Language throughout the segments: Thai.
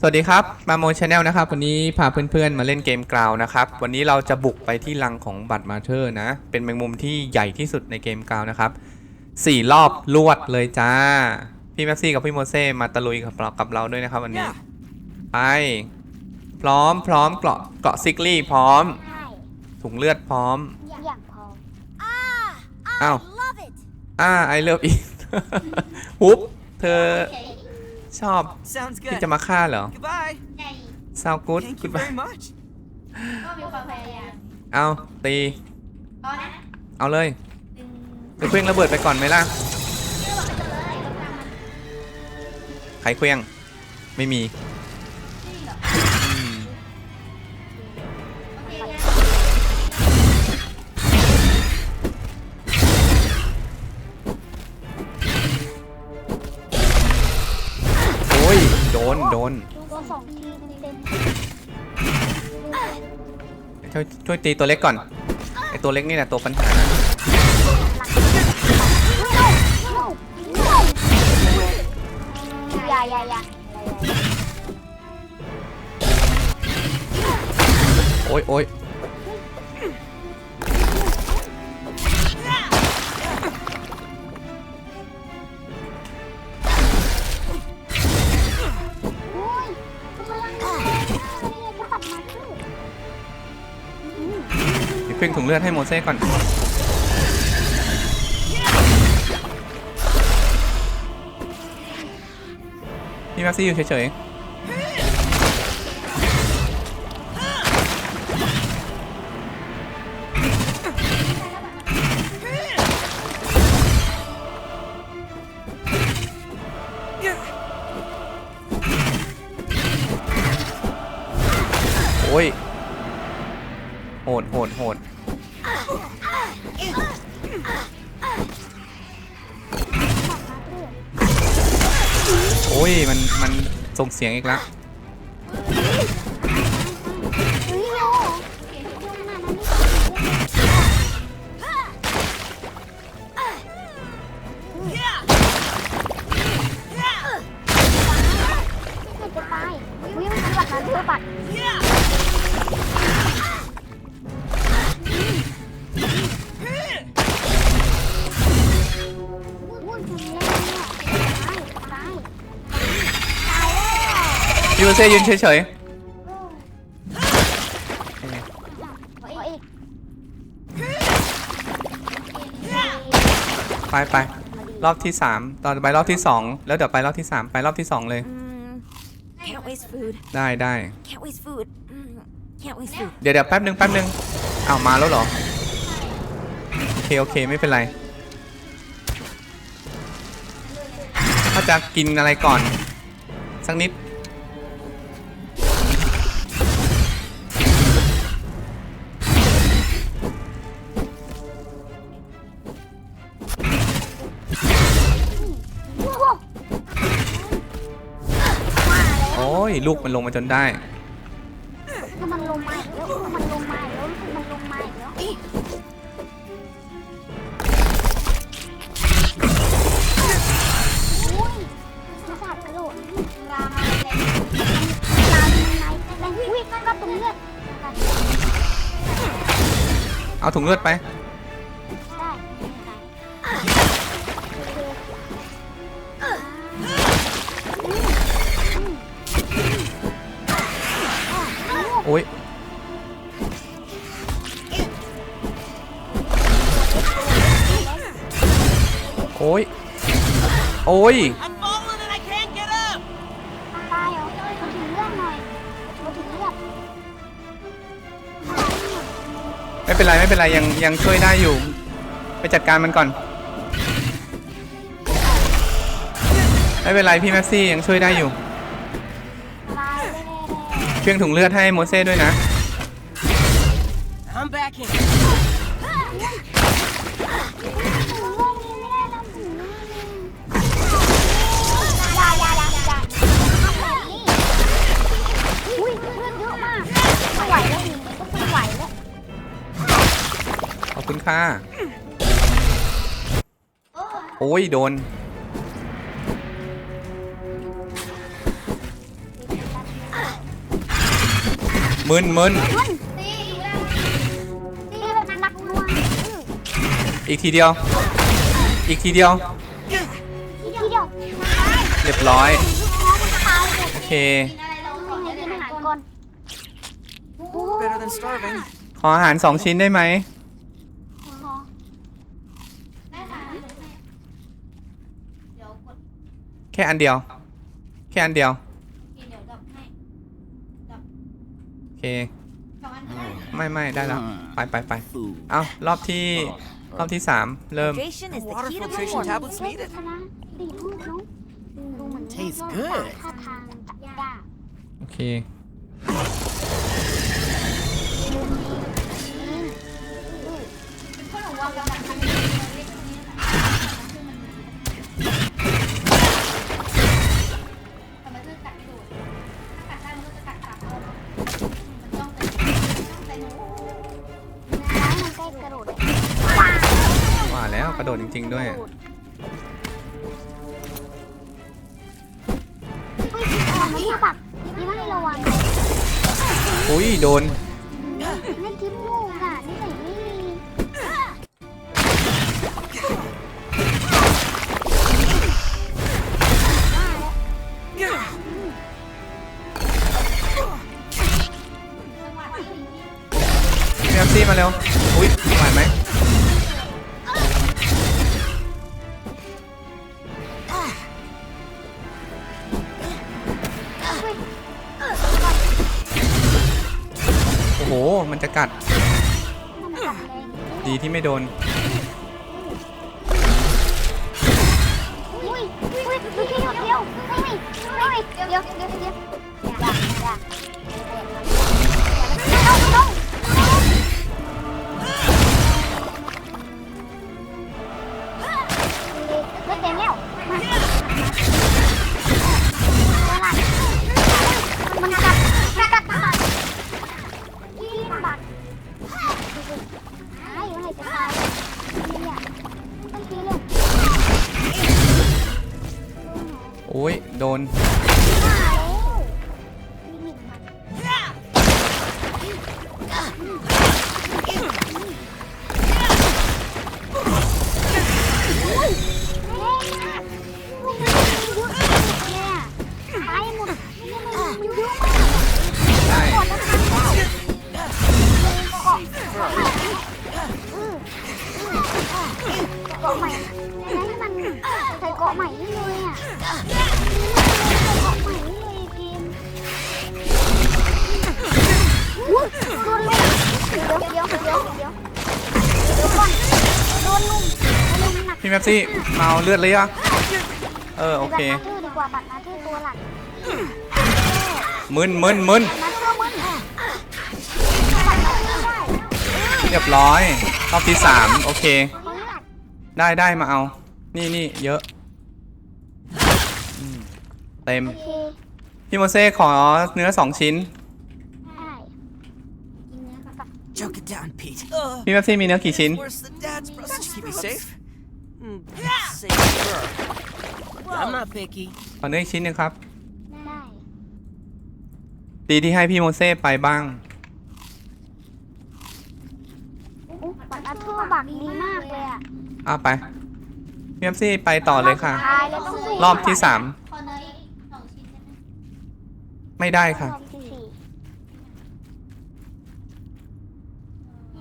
สวัสดีครับ มาโมชาแนลนะครับ วันนี้พาเพื่อนๆมาเล่นเกมกราวนะครับ วันนี้เราจะบุกไปที่รังของบัตรมาเธอร์นะ เป็นแมงมุมที่ใหญ่ที่สุดในเกมกราวนะครับสี่รอบลวดเลยจ้า พี่แม็กซี่กับพี่โมเซ่มาตะลุยกับเรากับเราด้วยนะครับวันนี้ ไป พร้อมพร้อมเกราะเกราะซิกลี่พร้อมใช่ถุงเลือดพร้อมอย่างพออ้าว love it. อ่าไอเลิฟอีฮุบเธอ ชอบ Sounds ที่ good. จะมาฆ่าเหรอ Goodbye. ใช่ซาวกูด Thank กู you ด very much. ก็มีความพยายามเอาตีตอนนั้นเอาเลย ดึงจะเคลื่องระเบิดไปก่อนไหมล่ะ เชื่อว่ามันจะเลยต้องการมันใครเคลื่อง ไม่มี ช่วยช่วยตีตัวเล็กก่อนไอตัวเล็กนี่แหละตัวปัญหาอย่าอย่าอย่าโอ้ยโอ้ย เดี๋ยวเครื่งถุงเลือดให้โมเซ่ก่อน พี่แม็กซี่อยู่เฉยๆ โอ้ย หดโหดโหดโอ้ย มันมันส่งเสียงอีกแล้ว แล้วพี่โมเซ่ยืนเฉยขออีกๆไปไปรอบที่3ตอนไปรอบที่2แล้วเดี๋ยวไปรอบที่3ไปรอบที่2เลย Mm, can't waste food. ได้ได้ Can't waste food. Mm, can't waste food. เดี๋ยวเดี๋ยวแป๊บนึงแป๊บนึงอ้าวมาแล้วเหรอ โอเค โอเค ไม่เป็นไรก็จะกินอะไรก่อน สักนิด ลูกมันลงมาจนได้ถ้ามันลงมาอีกแล้วมันลงมาอีกแล้วถ้ามันลงมาอีกแล้วเอาถุงเลือดไป โอ้ยโอ้ยโอ้ย I'm falling and I can't get up. ตายเหรอมาถึงเลือดหน่อยมาถึงเลือดไม่เป็นไรไม่เป็นไรยังยังช่วยได้อยู่ ไปจัดการมันก่อน ไม่เป็นไรพี่แม็กซี่ยังช่วยได้อยู่ตายแน่ เพียงถุงเลือดให้โมเซ่ด้วยนะ I'm back in. ยายายายาอุ้ยเลือดเยอะมากไม่ไหวแล้วนี่ไม่ไหวแล้วขอบคุณค่ะ โอ้ยโดน มึนมึนอีกทีเดียว อีกทีเดียว เรียบร้อย โอเค ขออาหารสองชิ้นได้ไหม แค่อันเดียว แค่อันเดียว โอ เค ไม่ไม่ได้แล้ว ไปไปไปเอารอบที่ รอบที่สามเริ่ม Hydration is the Water key to filtration performance. tablets needed. ชนะดีลูกเนาะดูเหมือน Tastes ว่า good ท่าทางจะยากโอเค กระโดดจริง ๆ ด้วยเฮ้ยอ่อนไม่ใช่ปักนี่ว่าให้ระวัง อุ้ยโดน ดีที่ไม่โดน อุ้ยอุ้ยดูแค่หยวเดี๋ยวไม่ไม่ไม่เดี๋ยวเดี๋ยวเดี๋ยวเดี๋ยว พี่แมปซี่เมาเลือดเลยอะเออโอเคบัตรมาทื่อดีกว่าบัตรมาทื่อตัวหลักมึนมึนมึนมาทื่อมึนบัตรมาทื่อได้เรียบร้อยรอบที่สามโอเค เขาเลือกได้ได้มาเอา นี่นี่เยอะอืมเต็ม โอเคพี่โมเซ่ขอเนื้อสองชิ้น ได้กินเนื้อกับ Choke it down, Pete. พี่แมปซี่มีเนื้อกี่ชิ้น Where's the dad's brother? Keep me safe. Mm, safe, sure. I'm not picky. ขอเนื้ออีกชิ้นหนึงครับ ได้ ดีที่ให้พี่โมเซ่ไปบ้างอุ๊ยบัตรมาทื่อบักดีมากเลยอะเอาไปพี่แมปซี่ไปต่อเลยค่ะ ตายเลยต้องสู้รอบที่สามไม่ได้ค่ะ รอบที่สี่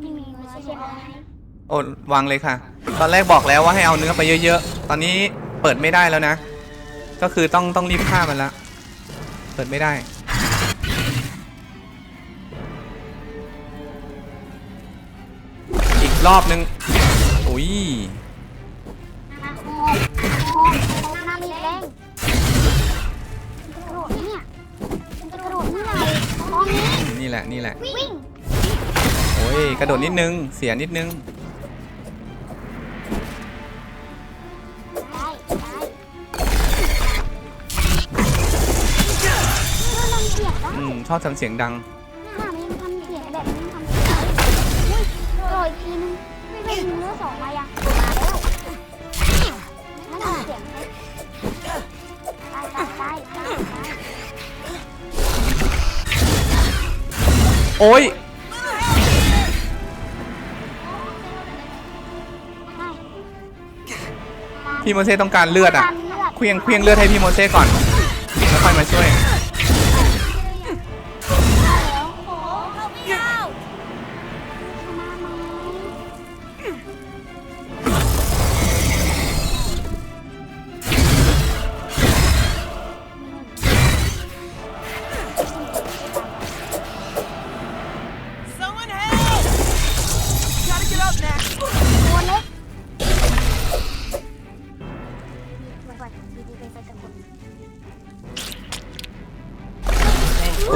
ไม่มีเนื้อใช่ไหม โอ้วางเลยค่ะ ตอนแรกบอกแล้วว่าให้เอาเนื้อไปเยอะๆ ตอนนี้เปิดไม่ได้แล้วนะ ก็คือต้องต้องรีบฆ่ามันละ เปิดไม่ได้ อีกรอบนึงอุ้ยอะโอ้ยนี่แหละ นี่แหละ โอ้ย กระโดดนิดนึง เสียนิดนึง อืมชอบทำเสียงดังหน้านี้มันทำเสียงแบบนี้ทำเสียงอุ้ยโดดอีกทีนึงไม่เป็นเนื้อสองมายังมาแล้วนั่นทำเสียงไหมได้ได้ได้ได้ได้โอ้ยพี่โมเซ่ต้องการเลือดอะ เคลียงเคลียงเลือดให้พี่โมเซ่ก่อน แล้วค่อยมาช่วย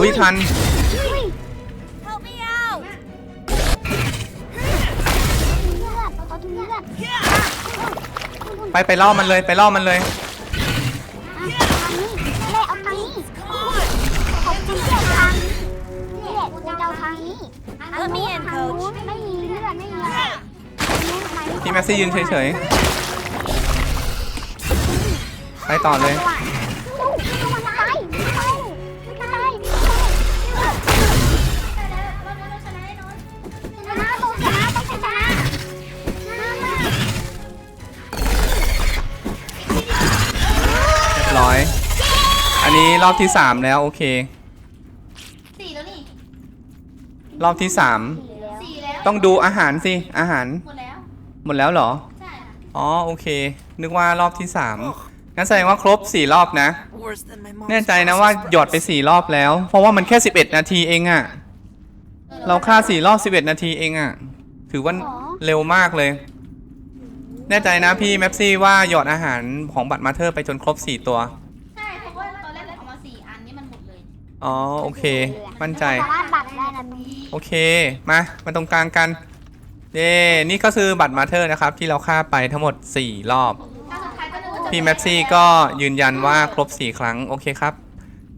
ยทันอุ้ย Help me out! เลือดเขาดูเลือดไปไปล่อมันเลยไปล่อมันเลยอะทางนี้แม่เอาทางนี้ขอบคุณที่เอาทางนี้นี่แหละคุณจะเอาทางนี้ Let me in, ทางนู้น coach. ไม่มีเลือดไม่มีอะไรทางนู้นทำไมพี่แม็กซี่ยืนเฉยๆ ไปต่อเลยๆมัน นนี้รอบที่สามแล้วโอเค สี่แล้วนี่รอบที่สามสี่แล้วต้องดูอาหารสิ อาหาร หมดแล้ว หมดแล้วเหรอ ใช่ค่ะอ๋อโอเค นึกว่ารอบที่สามงั้นแสดงว่าครบสี่รอบนะ Worse than my mom's แน่ใจนะว่าหยอดไปสี่รอบแล้ว เพราะว่ามันแค่11นาทีเองอะเราฆ่าสี่รอบ11นาทีเองอะถือว่าเร็วมากเลย แน่ใจนะพี่แมปซี่ว่าหยอดอาหารของบัตรมาเธอร์ไปจนครบ4ตัว อ๋อโอเค มั่นใจ สามารถบัตรได้นะมึงโอเค มา มาตรงกลางกัน เย่นี่ก็คือบัตรมาเธอร์นะครับ ที่เราฆ่าไปทั้งหมด 4 รอบถ้าสุดท้ายก็นึกว่าจะพี่แมปซี่ก็ยืนยันว่าครบ 4 ครั้ง โอเคครับ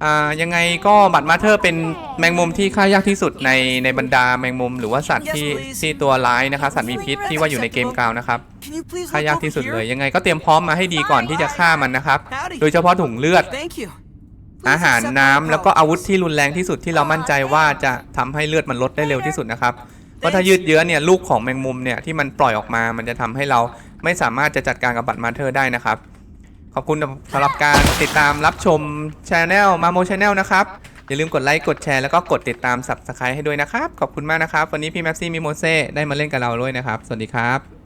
อ่า ยังไงก็บัตรมาเธอร์เป็นแมงมุมที่ฆ่ายากที่สุดในในบรรดาแมงมุมหรือว่าสัตว์ที่ที่ตัวร้ายนะคะสัตว์มีพิษที่ว่าอยู่ในเกมกราวนะครับ Can you please ฆ่า look ยาก over ที่สุด here? เลยยังไงก็เตรียมพร้อมมาให้ดีก่อนที่จะฆ่ามันนะครับ Howdy. โดยเฉพาะถุงเลือด Thank you. อาหารน้ำแล้วก็อาวุธที่รุนแรงที่สุดที่เรามั่นใจว่าจะทำให้เลือดมันลดได้เร็วที่สุดนะครับ เพราะถ้ายืดเยื้อเนี่ยลูกของแมงมุมเนี่ยที่มันปล่อยออกมา มันจะทำให้เราไม่สามารถจะจัดการกับบัตรมาเธอร์ได้นะครับ ขอบคุณสำหรับการติดตามรับชมช anel มาโมช anel นะครับ อย่าลืมกดไลค์กดแชร์แล้วก็กดติดตาม subscribe ให้ด้วยนะครับ ขอบคุณมากนะครับ วันนี้พี่แม็ปซี่มิโมเซ่ได้มาเล่นกับเราด้วยนะครับ สวัสดีครับ